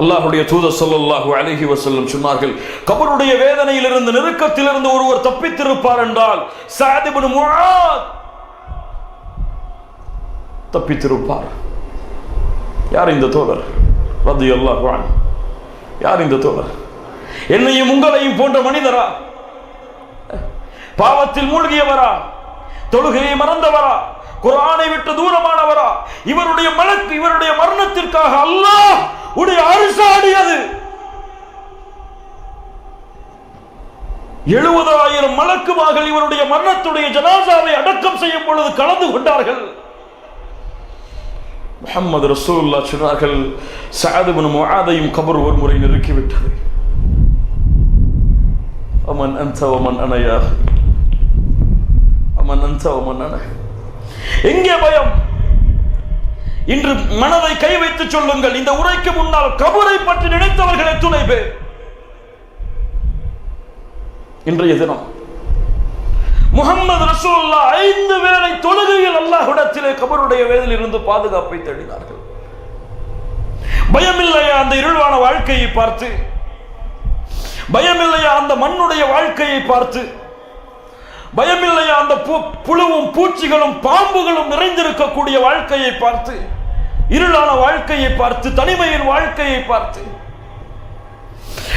அல்லாஹுடைய தூதர் சொல்லல்லாஹு அழகி வசல்லம் சொன்னார்கள் கபருடைய வேதனையிலிருந்து நெருக்கத்திலிருந்து ஒருவர் தப்பித்திருப்பார் என்றால் சாதிபன் இப்னு தப்பித்திருப்பார். யார் இந்த தோழர்? ரலியல்லாஹு அன்ஹு. யார் இந்த தோழர்? என்னையும் உங்களையும் போன்ற மனிதரா? பாவத்தில் மூழ்கியவரா? தொழுகையை மறந்தவரா? குரானை விட்டு தூரமானவரா? இவருடைய மலக்கு இவருடைய மரணத்திற்காக அல்லாஹ் உடைய அரசாடியது எழுபதாயிரம் மலக்குமார்கள் இவருடைய மரணத்துடைய ஜனாசாவை அடக்கம் செய்யும் பொழுது கலந்து கொண்டார்கள். முகமது ரசூல்லா சொன்னார்கள் சஅத் இப்னு கபர் ஒரு முறை நெருக்கிவிட்டது. அமன் அன்த அணையா? அமன் அன்த அணை எங்கே பயம்? இன்று மனதை கை வைத்து சொல்லுங்கள். இந்த உரைக்கு முன்னால் கபரை பற்றி நினைத்தவர்கள் எத்துணை பேர்? இன்றைய தினம் முகமது ரசூல்லா ஐந்து வேளை தொழுகையில் அல்லாஹுடத்திலே கபருடைய வேதில் இருந்து பாதுகாப்பை தேடினார்கள். பயமில்லையா அந்த இருள்வான வாழ்க்கையை பார்த்து? பயமில்லையா அந்த மண்ணுடைய வாழ்க்கையை பார்த்து? பயமில்லையா அந்த புழுவும் பூச்சிகளும் பாம்புகளும் நிறைந்திருக்கக்கூடிய வாழ்க்கையை பார்த்து? இருளான வாழ்க்கையை பார்த்து தனிமையின் வாழ்க்கையை பார்த்து.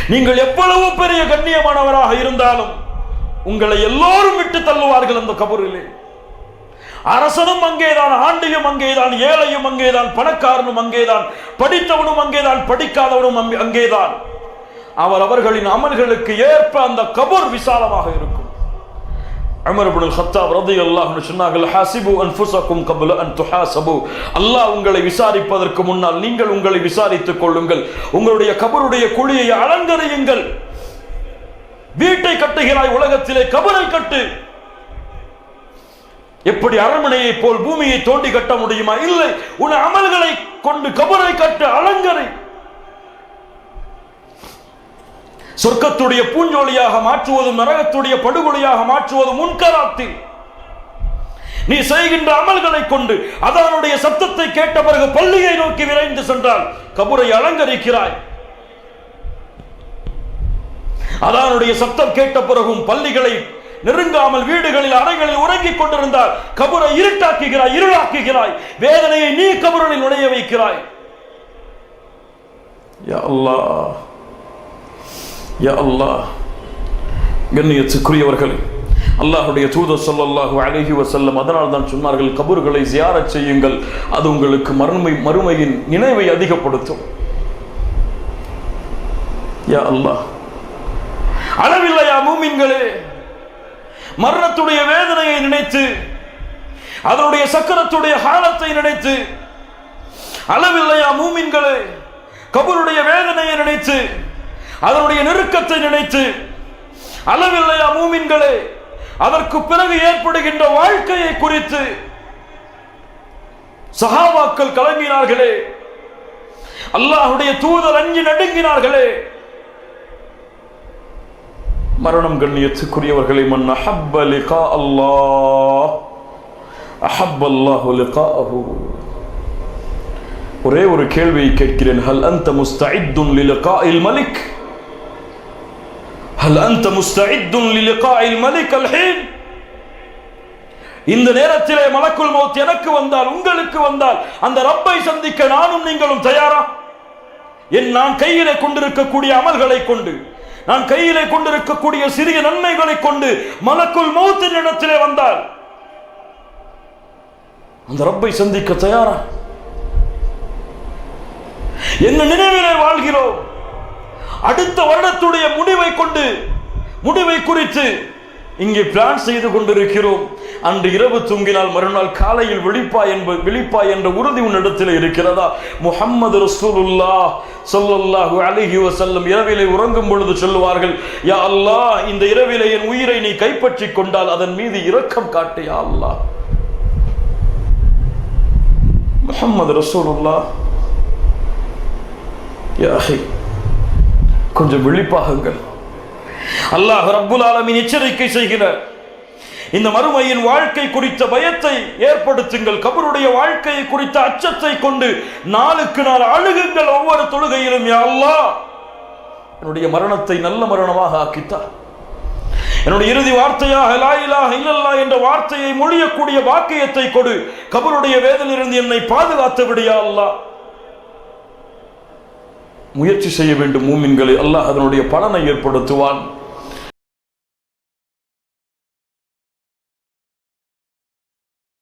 நீங்கள் எவ்வளவு பெரிய கண்ணியமானவராக இருந்தாலும் உங்களை எல்லோரும் விட்டு தள்ளுவார்கள் அந்த கபரிலே. அரசனும் அங்கேதான் ஆண்டியும் அங்கேதான் ஏழையும் அங்கேதான் பணக்காரனும் அங்கேதான் படித்தவனும் அங்கேதான் படிக்காதவனும் அங்கே- அங்கேதான். அவர் அவர்களின் அமல்களுக்கு ஏற்ப அந்த கபர் விசாலமாக இருக்கும். அமர் இப்னுல் கத்தாப் ரலியல்லாஹு அன்ஹு சொன்னார்கள் ஹாசிபு அன்ஃபுஸக்கும் கப்ல அன் துஹாசபு அல்லாஹ் உங்களை விசாரிப்பதற்கு முன்னால் நீங்கள் உங்களை விசாரித்துக் கொள்ளுங்கள். உங்களுடைய கபருடைய குழியை அலங்கரியுங்கள். வீட்டை கட்டுகிறாய் உலகத்திலே கபரை கட்டு. எப்படி அரண்மனையை போல் பூமியை தோண்டி கட்ட முடியுமா? இல்லை. உன் அமல்களை கொண்டு கபரை கட்டு அலங்கரை. சொர்க்கத்துடைய பூஞ்சோலியாக மாற்றுவதும் நரகத்துடைய படுகொலியாக மாற்றுவதும் முன்கராத்தில் நீ செய்கின்ற அமல்களை கொண்டு அதானுடைய சத்தத்தை கேட்ட பிறகு பள்ளியை நோக்கி விரைந்து சென்றால் கபுரை அலங்கரிக்கிறாய். அதானுடைய சத்தம் கேட்ட பிறகும் பள்ளிகளை நெருங்காமல் வீடுகளில் அறைகளில் உறங்கிக் கொண்டிருந்தால் கபுரை இருட்டாக்குகிறாய் இருளாக்குகிறாய். வேதனையை நீ கபுரனில் நுழைய வைக்கிறாய். யா அல்லாஹ். யா அல்லாஹ் கண்ணியத்துக்குரியவர்களே அல்லாஹுடைய தூதர் சொல்லல்லாஹு அழகி வசல்லம் அதனால் தான் சொன்னார்கள் கபூர்களை ஜியாரச் செய்யுங்கள் அது உங்களுக்கு மறுமை மறுமையின் நினைவை அதிகப்படுத்தும். யா அல்லாஹ் அளவில்லையா மூமின்களே? மரணத்துடைய வேதனையை நினைத்து அதனுடைய சக்கரத்துடைய காலத்தை நினைத்து அளவில்லையா மூமின்களே? கபூருடைய வேதனையை நினைத்து அதனுடைய நெருக்கத்தை நினைத்து அளவில்லையா மூமின்களே அதற்கு பிறகு ஏற்படுகின்ற வாழ்க்கையை குறித்து சஹாபாக்கள் கலங்கினார்களே அல்லாஹுடைய தூதர் அஞ்சு நடுங்கினார்களே. மரணம் கண்ணியத்துக்குரியவர்களை மன் அஹப்ப லிகா அல்லாஹ் அஹப் அல்லாஹு லிகாஅஹு. ஒரே ஒரு கேள்வியை கேட்கிறேன். ஹல் அன்த முஸ்தஇத்துன் லிலிகாஇல் மலிக் هل أنت مستعد للقاء الملك الحين? இந்த நேரத்திலே மலக்குள் மௌத் எனக்கு வந்தால் உங்களுக்கு வந்தால் அந்த ரப்பை சந்திக்க நானும் நீங்களும் தயாரா? என் நான் கையிலே கொண்டிருக்கக்கூடிய அமல்களை கொண்டு நான் கையிலே கொண்டிருக்கக்கூடிய சிறிய நன்மைகளை கொண்டு மலக்குள் மௌத்தின் இடத்திலே வந்தால் அந்த ரப்பை சந்திக்க தயாரா? என்ன நினைவிலே வாழ்கிறோம்? அடுத்த வருடத்துடைய முடிவை கொண்டு முடிவை குறித்து இங்கே பிளான் செய்து கொண்டிருக்கிறோம். அன்று இரவு தூங்கினால் மறுநாள் காலையில் விழிப்பா என்ப விழிப்பா என்ற உறுதி உன்னிடத்தில் இருக்கிறதா? முஹம்மது ரசூலுல்லா சொல்லல்லாஹு அழகி வசல்லம் இரவிலே உறங்கும் பொழுது சொல்லுவார்கள் யா அல்லாஹ் இந்த இரவிலே என் உயிரை நீ கைப்பற்றிக் கொண்டால் அதன் மீது இரக்கம் காட்டு யா அல்லாஹ். முஹம்மது ரசூலுல்லா யாஹி கொஞ்சம் விழிப்பாகுங்கள். அல்லாஹ் ரப்புல் ஆலமின் எச்சரிக்கை செய்கிறார். இந்த மறுமையின் வாழ்க்கை குறித்த பயத்தை ஏற்படுத்துங்கள். கபருடைய வாழ்க்கையை குறித்த அச்சத்தை கொண்டு நாளுக்கு நாள் அழுகுங்கள் ஒவ்வொரு தொழுகையிலும் யா அல்லாஹ். என்னுடைய மரணத்தை நல்ல மரணமாக ஆக்கித்தார். என்னுடைய இறுதி வார்த்தையாக லா இல்லல்லா என்ற வார்த்தையை மொழியக்கூடிய வாக்கியத்தை கொடு. கபருடைய வேதலிருந்து என்னை பாதுகாத்து விடியா அல்லா முயற்சி செய்ய வேண்டும் மூமின்களை. அல்லாஹ் அதனுடைய பலனை ஏற்படுத்துவான்.